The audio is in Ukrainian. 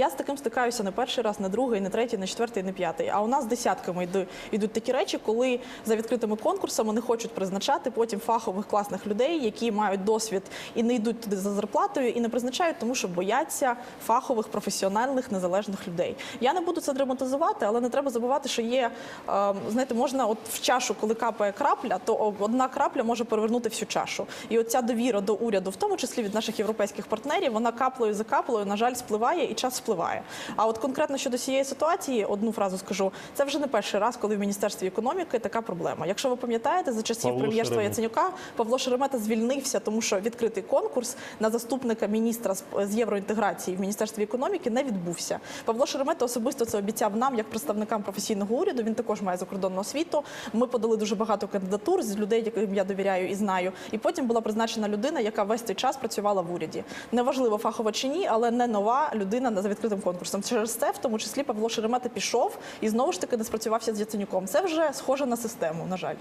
Я з таким стикаюся не перший раз, не другий, не третій, не четвертий, не п'ятий. А у нас десятками йду- йдуть такі речі, коли за відкритими конкурсами не хочуть призначати потім фахових класних людей, які мають досвід і не йдуть туди за зарплатою, і не призначають, тому що бояться фахових, професіональних, незалежних людей. Я не буду це драматизувати, але не треба забувати, що є е, знаєте, можна от в чашу, коли капає крапля, то одна крапля може перевернути всю чашу. І оця довіра до уряду, в тому числі від наших європейських партнерів, вона каплею за каплею, на жаль, спливає і час спливає. А от конкретно щодо цієї ситуації, одну фразу скажу: це вже не перший раз, коли в міністерстві економіки така проблема. Якщо ви пам'ятаєте, за часів прем'єрства Яценюка Павло Шеремета звільнився, тому що відкритий конкурс на заступника міністра з- з євроінтеграції в міністерстві економіки не відбувся. Павло Шеремета особисто це обіцяв нам, як представникам професійного уряду. Він також має закордонну освіту. Ми подали дуже багато кандидатур з людей, яким я довіряю і знаю. І потім була призначена людина, яка весь цей час працювала в уряді. Неважливо фахова чи ні, але не нова людина на- за відкритим конкурсом. Через це, в тому числі, Павло Шеремета пішов і знову ж таки не спрацювався з Яценюком. Це вже схоже на систему, на жаль.